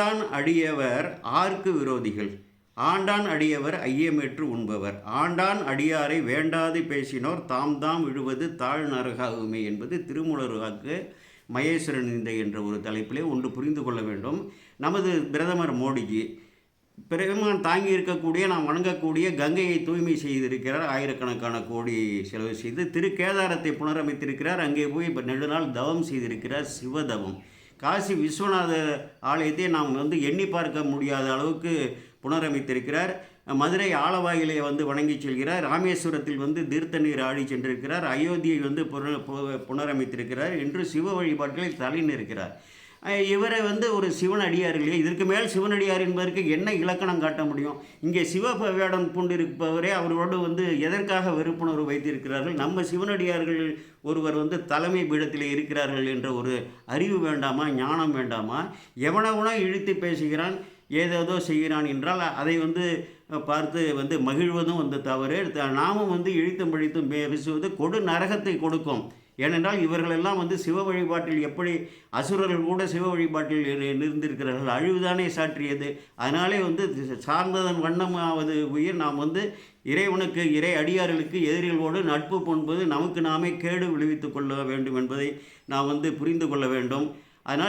ஆண்டான் அடியவர் ஆர்க்கு விரோதிகள். ஆண்டான் அடியவர் ஐயமேற்று உண்பவர். ஆண்டான் அடியாரை வேண்டாது பேசினோர் தாம் தாம் விழுவது தாழ் நரகாகுமே என்பது திருமூலருவாக்கு மகேஸ்வரன் இந்த என்ற ஒரு தலைப்பிலே ஒன்று புரிந்து கொள்ள வேண்டும். நமது பிரதமர் மோடிஜி பெருமான் தாங்கி இருக்கக்கூடிய நாம் வணங்கக்கூடிய கங்கையை தூய்மை செய்திருக்கிறார். ஆயிரக்கணக்கான கோடி செலவு செய்து திருக்கேதாரத்தை புனரமைத்திருக்கிறார். அங்கே போய் இப்போ நெடுநாள் தவம் செய்திருக்கிறார் சிவதவம். காசி விஸ்வநாதர் ஆலயத்தை நாம் வந்து எண்ணி பார்க்க முடியாத அளவுக்கு புனரமைத்திருக்கிறார். மதுரை ஆலவாயிலே வந்து வணங்கி செல்கிறார். ராமேஸ்வரத்தில் வந்து தீர்த்த நீர் ஆடி சென்றிருக்கிறார். அயோத்தியை வந்து பு- புனரமைத்திருக்கிறார். என்று சிவ வழிபாட்டில் தலைநிற்கிறார் இவரை வந்து ஒரு சிவன் அடியார் இல்லையா இதற்கு மேல் சிவனடியார் என்பதற்கு என்ன இலக்கணம் காட்ட முடியும்? இங்கே சிவ வேடம் பூண்டிருப்பவரே அவரோடு வந்து எதற்காக வெறுப்புணர்வு வைத்திருக்கிறார்கள்? நம்ம சிவனடியார்கள் ஒருவர் வந்து தலைமை பீடத்தில் இருக்கிறார்கள் என்ற ஒரு அறிவு வேண்டாமா ஞானம் வேண்டாமா? எவனவனோ இழுத்து பேசுகிறான் ஏதேதோ செய்கிறான் என்றால் அதை வந்து பார்த்து வந்து மகிழ்வதும் வந்து தவறு. த- நாமும் வந்து இழுத்தும் பழித்தும் பேசுவது கொடு நரகத்தை கொடுக்கும். ஏனென்றால் இவர்களெல்லாம் வந்து சிவ வழிபாட்டில் எப்படி அசுரர்கள் கூட சிவ வழிபாட்டில் இரு- இருந்திருக்கிறார்கள். அழிவுதானே சாற்றியது. அதனாலே வந்து சார்ந்ததன் வண்ணமாவது உயிர் நாம் வந்து இறைவனுக்கு இறை அடியார்களுக்கு எதிரிகளோடு நட்பு பொன்பது நமக்கு நாமே கேடு விளைவித்துக் கொள்ள வேண்டும் என்பதை நாம் வந்து புரிந்து கொள்ள வேண்டும். அதனால்